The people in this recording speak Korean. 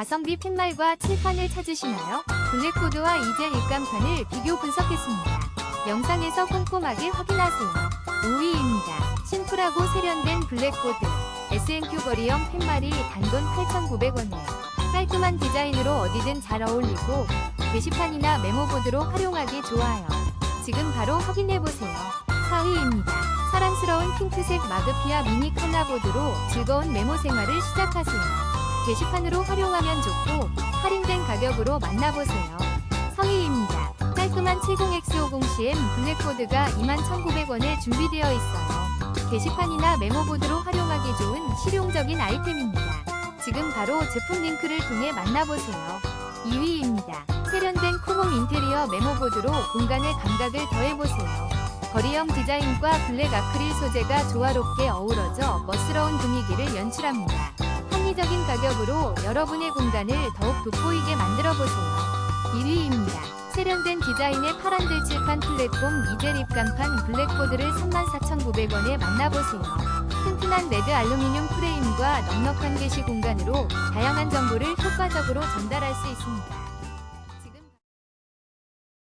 가성비 팻말과 칠판을 찾으시나요? 블랙보드와 이젤 입간판을 비교 분석했습니다. 영상에서 꼼꼼하게 확인하세요. 5위입니다. 심플하고 세련된 블랙보드. SNQ 거리형 팻말이 단돈 8,900원에 깔끔한 디자인으로 어디든 잘 어울리고 게시판이나 메모보드로 활용하기 좋아요. 지금 바로 확인해보세요. 4위입니다. 사랑스러운 핑크색 마그피아 미니 칼라보드로 즐거운 메모 생활을 시작하세요. 게시판으로 활용하면 좋고 할인된 가격으로 만나보세요. 3위입니다. 깔끔한 70X50CM 블랙보드가 21,900원에 준비되어 있어요. 게시판이나 메모보드로 활용하기 좋은 실용적인 아이템입니다. 지금 바로 제품 링크를 통해 만나보세요. 2위입니다. 세련된 코몽 인테리어 메모보드로 공간의 감각을 더해보세요. 거리형 디자인과 블랙 아크릴 소재가 조화롭게 어우러져 멋스러운 분위기를 연출합니다. 합리적인 가격으로 여러분의 공간을 더욱 돋보이게 만들어보세요. 1위입니다. 세련된 디자인의 파란 들칠판 플랫폼 이젤 입간판 블랙보드를 34,900원에 만나보세요. 튼튼한 레드 알루미늄 프레임과 넉넉한 게시 공간으로 다양한 정보를 효과적으로 전달할 수 있습니다.